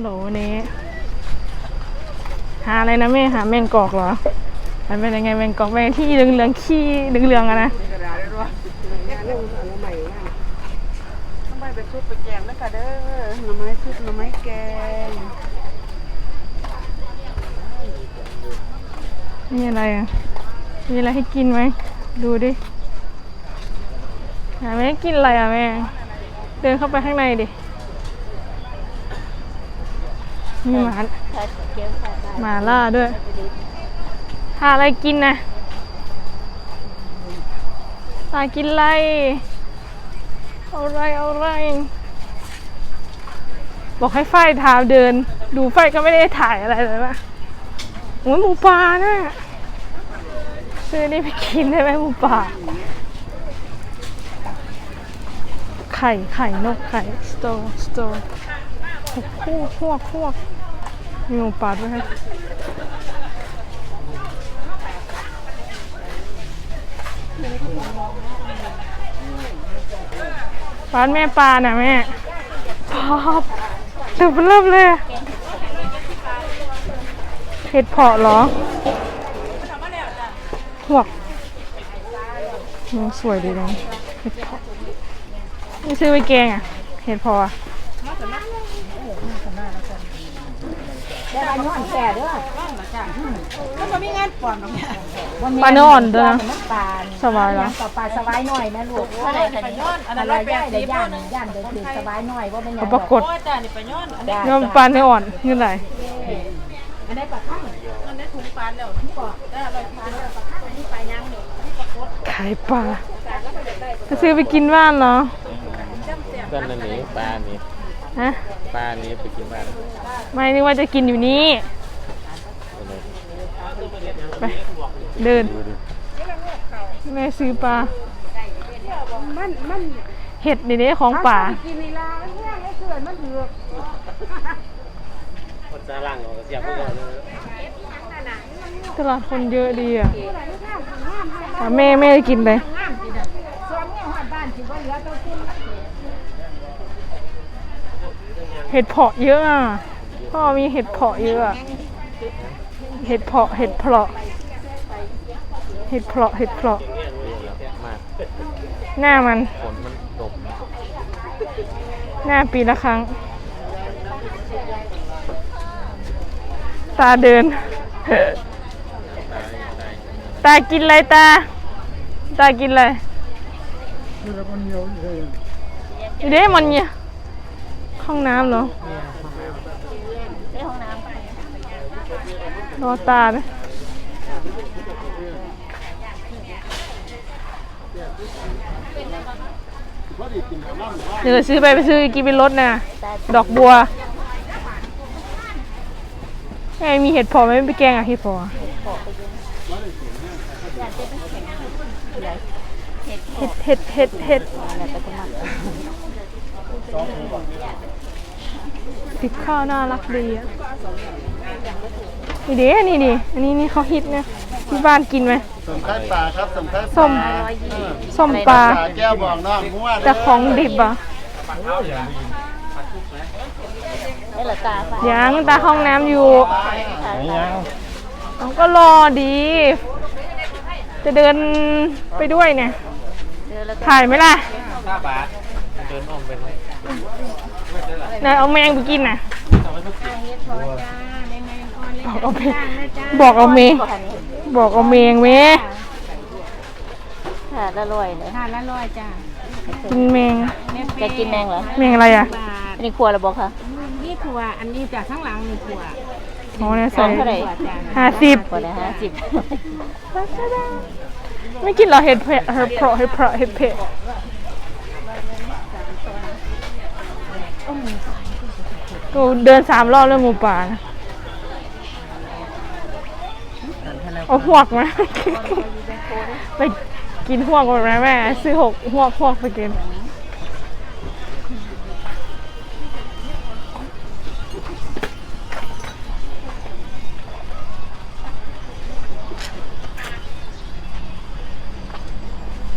โหลวันนี้ หาอะไรนะแม่หาแมงกอกเหรอ มันเป็นยังไงแมงกอกแมงที่เหลืองๆขี้เหลืองๆอะนะทำไมไปซุปไปแกงแล้วค่ะเด้อหน่อไม้ซุปหน่อไม้แกงมีอะไรอะ มีอะไรให้กินไหม ดูดิหาแม่กินอะไรอะแม่ เดินเข้าไปข้างในดิ มีหมาหมาล่าด้วยหาอะไรกินนะหากินอะไรเอาอะไรเอาอะไร บอกให้ฝ้ายเท้าเดิน ดูฝ้ายก็ไม่ได้ถ่ายอะไรเลยนะโอ้ยหมูป่าน่ะซื้อนี่ไปกินได้ไหมหมูป่า ไข่ไข่นกไข่สโตสโต พวกพวกพวกมีหมูป่าด้วยครับร้านแม่ปลาน่ะแม่พอบตึบเริ่มเลย เห็ดเพาะเหรอหวกสวยดีนะเห็ดเพาะนี่ซื้อไปแกงอะ เห็ดเพาะ อะได้ใบย้อนแก่เด้อแล้วมันมีงานปอนตรงนี้ปลาเนื้ออ่อนด้วยนะน้ำปลาสบายแล้วต่อปลาสบายหน่อยนะลูกเท่าไหร่คะย้อนอันนั้นร้อยแปดเดี๋สิยวบย่านย่านเดี๋ยวถือสบายหน่อยว่าเป็นยังเอาปรากฏโอ้ยจ้านี่ไปย้อนอันนี้ยอมปลาเนื้ออ่อนเงินไหนอันนี้ปลาข้างอันนี้ถุงปลาแล้วถุงปอดได้ร้อยปลาแล้วนี่ปลาย่างนี่ขายปลาจะซื้อไปกินบ้านเหรอด้านนี้ปลานี้ ฮะปลานี้ไปกินบ้านไม่นึกว่าจะกินอยู่นี่ไปเดินแม่ซื้อปลามันมันเห็ดนี่เด้ของป่ากินนี่ลามันแห้งไอ้เกลือนมันเถือกคนซาลังเขาก็เสียบพวกเราเลยตลาดคนเยอะดีอะแต่แม่แม่ได้กินเลย งามสิเด้อซ้อมเนี่ยหอดบ้านสิว่าเหลือตัวคุณ เห็ดเพาะเยอะอะพ่อมีเห็ดเพาะเยอะอะเห็ดเพาะเห็ดเพาะเห็ดเพาะเห็ดเพาะเยอะมากหน้ามันฝนมันตกหน้าปีละครั้ง ตาเดิน ตากินอะไรตา ตากินอะไรอยู่เด้มันเนี่ย ห้องน้ำเหรอรอตาเลยเดี๋ยวซื้อไปไปซื้อกินเป็นรถนะดอกบัวไงมีเห็ดพอไหมไม่ไปแกงอะเห็ดพอเห็ดเห็ดเห็ดเห็ด ติดข้าวน่ารักดีอะนี่เด้นี่ดิอันนี้นี่เขาฮิตนะที่บ้านกินไหมสมไข่ปลาครับสมไข่ปลาส้มส้มปลาปลาแก้วบองน้องมั่วแต่ของดิบอะได้ละตาฟ้ายังตาห้องน้ำอยู่เอาก็รอดี จะเดินไปด้วยเนี่ยถ่ายไหมล่ะห้าบาท เดินอ้อมไปเลยนายเอาแมงไปกินน่ะ บอกเอาแมงบอกเอาแมงบอกเอาแมงเว้ยค่ะละลอยเลยค่ะละลอยจ้ากินแมงจะกินแมงเหรอแมงอะไรอะอันนี้ครัวระบอกค่ะนี่ถั่วอันนี้จากข้างหลังนี่ถั่วอ๋อเนี่ยสอใส่งเท่าไหร่ห้าสิบครัวละห้าสิบไม่กินเหรอเห็ดเผ็ดเห็ดเพราะเห็ดเพราะเห็ดเผ็ ดกูเดินสามรอบแล้วหมูป่านะเอาหวกมา ไปกินหวกก่อนไหมแม่ ซื้อหกหวกหวกไปกิน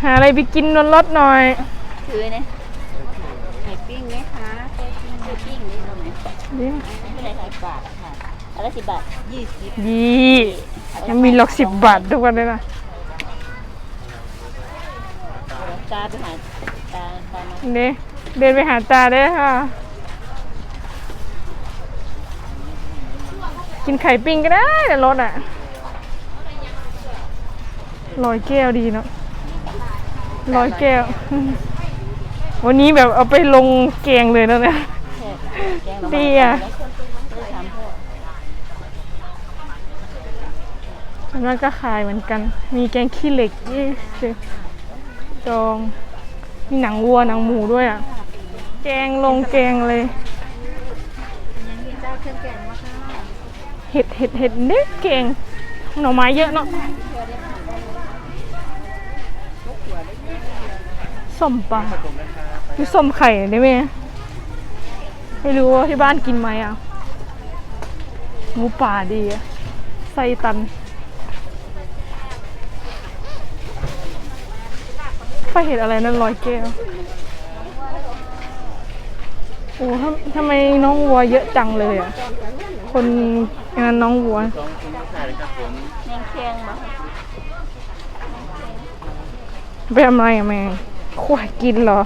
หาอะไรไปกินนนรถหน่อย คือเนี่ย ไข่ปิ้งไหมคะคือปิ้งนี่ตรงไหนนี่ไม่ได้สิบบาทค่ะอันละสิบบาทยี่สิบยี่ยังมีหลอกสิบบาททุกวันเลยนะตาไปหาตาตามานี่เดินไปหาตาได้ค่ะ กินไข่ปิ้งก็ได้แต่รถอะลอยแก้วดีเนาะลอยแก้ว วันนี้แบบเอาไปลงแกงเลยนะเนี่ยแกงหน่อ ดีอะอันนั้นก็ขายเหมือนกัน มีแกงขี้เหล็กยี่สิบจอง มีหนังวัวหนังหมูด้วยอะ แกงลงแกงเลย เห็ดเห็ดเห็ดเด็กแกงหน่อไม้เยอะเนาะส้มปลามีส้มไข่ได้ไหม ไม่รู้ว่าที่บ้านกินไหมอะหมูป่าดีอะไส้ตัน ไปเห็นอะไรนั่นลอยแก้ว โอ้ทำทำไมน้องวัวเยอะจังเลยอะ คนงานน้องวัวแมงเคียงมาไปทำอะไรอะแม่ขวายกินเหรอ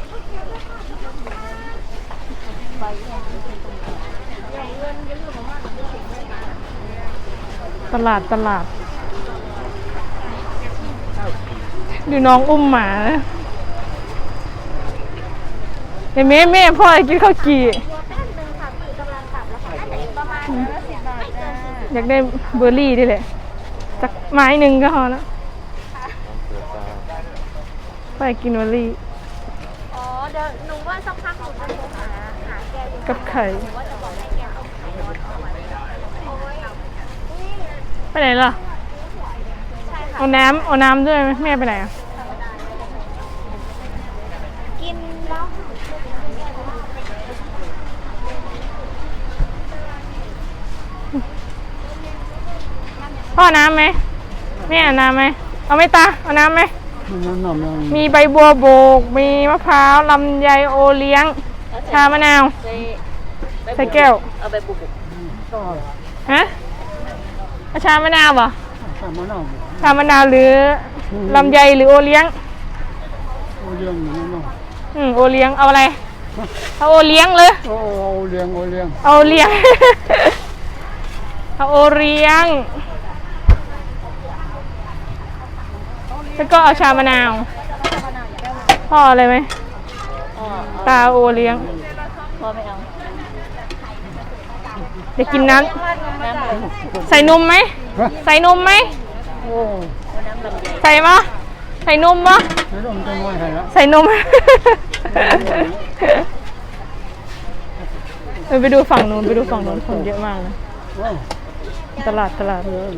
ตลาดตลาด ดูน้องอุ้มหมานะเห็นไหมแม่พ่อกินข้าวกี่อยากได้เบอร์รี่ด้วยแหละสักไม้หนึ่งก็พอแล้วไปกินเบอร์รี่อ๋อเดี๋ยวหนูว่าสักพักหนูจะโทรหาหาแกกับไข่ร้อนเอาไว้โอ้ย ไปไหนล่ะใช่ค่ะเอาน้ำเอาน้ำด้วยไหมแม่ไปไหนอะกินแล้วพ่อเอาน้ำไหมแม่เอาน้ำไหมเอาไหม่ตาเอาน้ำไหมน้ำน้ำน้ำมีใบบัวโบก มีมะพร้าวลำไยโอเลี้ยง ชามะนาว ใส่ใส่แก้ว เอาใบบุบุฮะเอา ชามะนาวเหรอสามน้ำชามะนาวหรือลำไยหรือโอเลี้ยง โอเลี้ยงน้ำน้อืมโอเลี้ยงเอาอะไร เอาโอเลี้ยงเลยำโอ้โอเลี้ยงโอเลี้ยงเอาเลี้ยงเอาโอเลี้ยง แล้วก็เอาชามะนาวพ่ออะไรไหมอ๋อตาโอเลี้ยงพ่อไม่เอา จะกินน้น้ำอะไรำใส่นมไหม ใส่นมไหมโอ้น้ำลำไยใส่มะใส่นมมะไม่ต้องจังไว้ให้ละใส่นมเออไปดูฝั่งนู้นไปดูฝั่งนู้นคนเยอะมากนะว้าวตลาดตลาดเออ